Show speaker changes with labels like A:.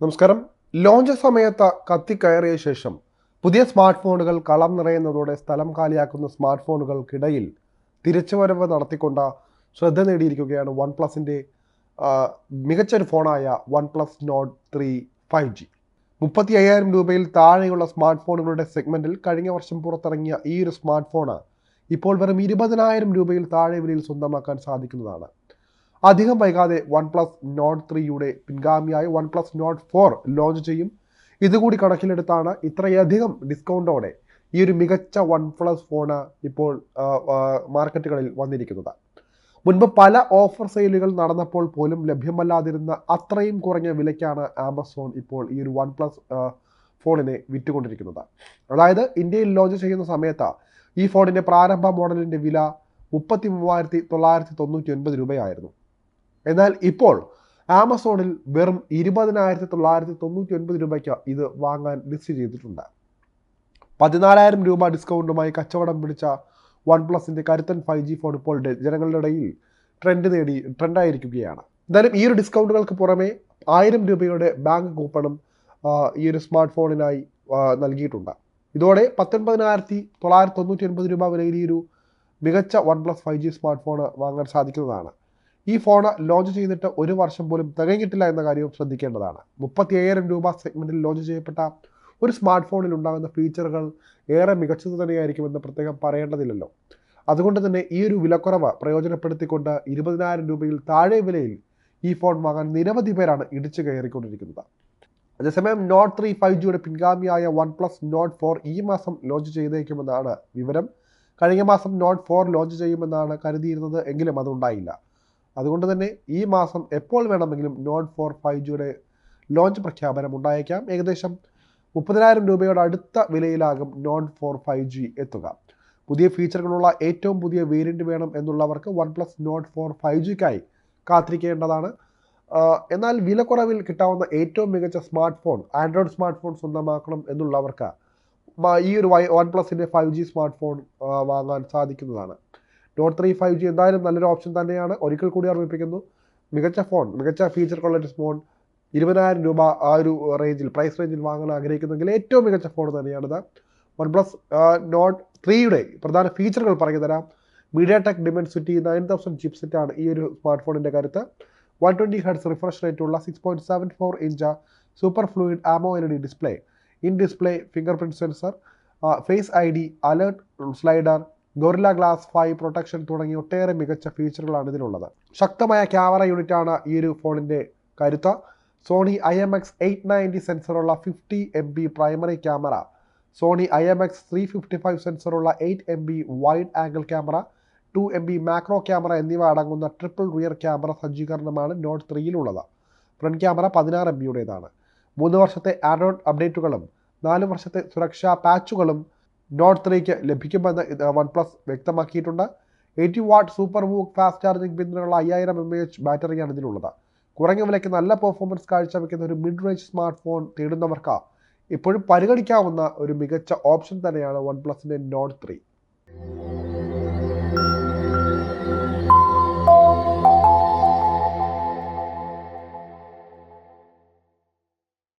A: നമസ്കാരം. ലോഞ്ച് സമയത്ത് കത്തിക്കയറിയ ശേഷം പുതിയ സ്മാർട്ട് ഫോണുകൾ കളം നിറയുന്നതോടെ സ്ഥലം കാലിയാക്കുന്ന സ്മാർട്ട് ഫോണുകൾക്കിടയിൽ തിരിച്ചുവരവ് നടത്തിക്കൊണ്ട് ശ്രദ്ധ നേടിയിരിക്കുകയാണ് വൺ പ്ലസിന്റെ മികച്ചൊരു ഫോണായ one plus Nord three five G. മുപ്പത്തി അയ്യായിരം രൂപയിൽ താഴെയുള്ള സ്മാർട്ട് ഫോണുകളുടെ സെഗ്മെന്റിൽ കഴിഞ്ഞ വർഷം പുറത്തിറങ്ങിയ ഈ ഒരു സ്മാർട്ട് ഫോണ് ഇപ്പോൾ വെറും ഇരുപതിനായിരം രൂപയിൽ താഴെ വിലയിൽ സ്വന്തമാക്കാൻ സാധിക്കുന്നതാണ്. അധികം വൈകാതെ വൺ പ്ലസ് നോട്ട് ത്രീയുടെ പിൻഗാമിയായ one plus Nord four launch ചെയ്യും. ഇതുകൂടി കണക്കിലെടുത്താണ് ഇത്രയധികം ഡിസ്കൗണ്ടോടെ ഈ ഒരു മികച്ച വൺ പ്ലസ് ഫോണ് ഇപ്പോൾ മാർക്കറ്റുകളിൽ വന്നിരിക്കുന്നത്. മുൻപ് പല ഓഫർ സെയിലുകൾ നടന്നപ്പോൾ പോലും ലഭ്യമല്ലാതിരുന്ന അത്രയും കുറഞ്ഞ വിലയ്ക്കാണ് ആമസോൺ ഇപ്പോൾ ഈ ഒരു വൺ പ്ലസ് ഫോണിനെ വിറ്റുകൊണ്ടിരിക്കുന്നത്. അതായത് ഇന്ത്യയിൽ ലോഞ്ച് ചെയ്യുന്ന സമയത്ത് ഈ ഫോണിന്റെ പ്രാരംഭ മോഡലിന്റെ വില മുപ്പത്തി മൂവായിരത്തി തൊള്ളായിരത്തി തൊണ്ണൂറ്റി ഒൻപത് രൂപയായിരുന്നു. എന്നാൽ ഇപ്പോൾ ആമസോണിൽ വെറും ഇരുപതിനായിരത്തി തൊള്ളായിരത്തി തൊണ്ണൂറ്റി ഒൻപത് രൂപയ്ക്ക് ഇത് വാങ്ങാൻ ലിസ്റ്റ് ചെയ്തിട്ടുണ്ട്. പതിനാലായിരം രൂപ ഡിസ്കൗണ്ടുമായി കച്ചവടം പിടിച്ച വൺ പ്ലസിന്റെ കരുത്തൻ ഫൈവ് ജി ഫോൺ ഇപ്പോൾ ജനങ്ങളുടെ ഇടയിൽ ട്രെൻഡ് നേടി ട്രെൻഡായിരിക്കുകയാണ് എന്തായാലും ഈ ഒരു ഡിസ്കൗണ്ടുകൾക്ക് പുറമെ ആയിരം രൂപയുടെ ബാങ്ക് കൂപ്പണും ഈ ഒരു സ്മാർട്ട് ഫോണിനായി നൽകിയിട്ടുണ്ട്. ഇതോടെ പത്തൊൻപതിനായിരത്തി തൊള്ളായിരത്തി തൊണ്ണൂറ്റി ഒൻപത് രൂപ വിലയിൽ ഈ ഒരു മികച്ച one plus five G smart phone വാങ്ങാൻ സാധിക്കുന്നതാണ്. ഈ ഫോൺ ലോഞ്ച് ചെയ്തിട്ട് ഒരു വർഷം പോലും തികഞ്ഞിട്ടില്ല എന്ന കാര്യവും ശ്രദ്ധിക്കേണ്ടതാണ്. മുപ്പത്തി അയ്യായിരം രൂപ സെഗ്മെന്റിൽ ലോഞ്ച് ചെയ്യപ്പെട്ട ഒരു സ്മാർട്ട് ഫോണിൽ ഉണ്ടാകുന്ന ഫീച്ചറുകൾ ഏറെ മികച്ചത് തന്നെയായിരിക്കുമെന്ന് പ്രത്യേകം പറയേണ്ടതില്ലല്ലോ. അതുകൊണ്ട് തന്നെ ഈ ഒരു വിലക്കുറവ് പ്രയോജനപ്പെടുത്തിക്കൊണ്ട് ഇരുപതിനായിരം രൂപയിൽ താഴെ വിലയിൽ ഈ ഫോൺ വാങ്ങാൻ നിരവധി പേരാണ് ഇടിച്ചു കയറിക്കൊണ്ടിരിക്കുന്നത്. അതേസമയം നോട്ട് ത്രീ ഫൈവ് ജിയുടെ പിൻഗാമിയായ വൺ പ്ലസ് നോട്ട് ഫോർ ഈ മാസം ലോഞ്ച് ചെയ്തേക്കുമെന്നാണ് വിവരം. കഴിഞ്ഞ മാസം നോട്ട് ഫോർ ലോഞ്ച് ചെയ്യുമെന്നാണ് കരുതിയിരുന്നത് എങ്കിലും അതുണ്ടായില്ല അതുകൊണ്ട് തന്നെ ഈ മാസം എപ്പോൾ വേണമെങ്കിലും നോട്ട് ഫോർ ഫൈവ് ജിയുടെ ലോഞ്ച് പ്രഖ്യാപനം ഉണ്ടായേക്കാം. ഏകദേശം മുപ്പതിനായിരം രൂപയുടെ അടുത്ത വിലയിലാകും നോട്ട് ഫോർ ഫൈവ് ജി എത്തുക. പുതിയ ഫീച്ചറുകളുള്ള ഏറ്റവും പുതിയ വേരിയന്റ് വേണം എന്നുള്ളവർക്ക് one plus note four five ജിക്കായി കാത്തിരിക്കേണ്ടതാണ്. എന്നാൽ വിലക്കുറവിൽ കിട്ടാവുന്ന ഏറ്റവും മികച്ച smart phone Android smart phone സ്വന്തമാക്കണം എന്നുള്ളവർക്ക് ഈ ഒരു വൺ പ്ലസിന്റെ ഫൈവ് ജി സ്മാർട്ട് ഫോൺ വാങ്ങാൻ സാധിക്കുന്നതാണ്. നോട്ട് ത്രീ ഫൈവ് ജി എന്തായാലും നല്ലൊരു ഓപ്ഷൻ തന്നെയാണ്. ഒരിക്കൽ കൂടി ഓർമ്മിപ്പിക്കുന്നു. മികച്ച ഫോൺ മികച്ച ഫീച്ചറുകളുള്ള ഒരു ഫോൺ ഇരുപതിനായിരം രൂപ ആ ഒരു റേഞ്ചിൽ പ്രൈസ് റേഞ്ചിൽ വാങ്ങാൻ ആഗ്രഹിക്കുന്നെങ്കിൽ ഏറ്റവും മികച്ച ഫോൺ തന്നെയാണിത്. വൺ പ്ലസ് നോട്ട് ത്രീയുടെ പ്രധാന ഫീച്ചറുകൾ പറഞ്ഞു തരാം. MediaTek Dimensity nine thousand ചിപ്സെറ്റാണ് ഈ ഒരു സ്മാർട്ട് ഫോണിന്റെ കരുത്ത്. One twenty heads refresh rate ഉള്ള six point seven four inch super fluid AMOLED display in display finger print sensor face I D alert slider guerrilla glass five protection തുടങ്ങി ഒട്ടേറെ മികച്ച ഫീച്ചറുകളാണ് ഇതിലുള്ളത്. ശക്തമായ camera യൂണിറ്റാണ് ഈ ഒരു ഫോണിന്റെ കരുത്ത്. Sony I M X eight ninety സെൻസറുള്ള fifty M B primary camera Sony I M X three fifty five സെൻസറുള്ള eight M B wide angle camera two M B macro camera എന്നിവ അടങ്ങുന്ന ട്രിപ്പിൾ റിയർ ക്യാമറ സജ്ജീകരണമാണ് Nord ത്രീയിലുള്ളത്. Front camera പതിനാറ് M ബിയുടേതാണ്. മൂന്ന് വർഷത്തെ Android അപ്ഡേറ്റുകളും നാല് വർഷത്തെ സുരക്ഷാ പാച്ചുകളും നോട്ട് ത്രീക്ക് ലഭിക്കുമെന്ന് വൺ പ്ലസ് വ്യക്തമാക്കിയിട്ടുണ്ട്. Eighty watt super VOOC fast charging പിന്തുണയുള്ള അയ്യായിരം എം എച്ച് ബാറ്ററിയാണ് ഇതിലുള്ളത്. കുറഞ്ഞ വിലയ്ക്ക് നല്ല പെർഫോമൻസ് കാഴ്ചവെക്കുന്ന ഒരു മിഡ് റേഞ്ച് സ്മാർട്ട് ഫോൺ തേടുന്നവർക്ക് ഇപ്പോഴും പരിഗണിക്കാവുന്ന ഒരു മികച്ച ഓപ്ഷൻ തന്നെയാണ് വൺ പ്ലസിന്റെ നോട്ട് ത്രീ.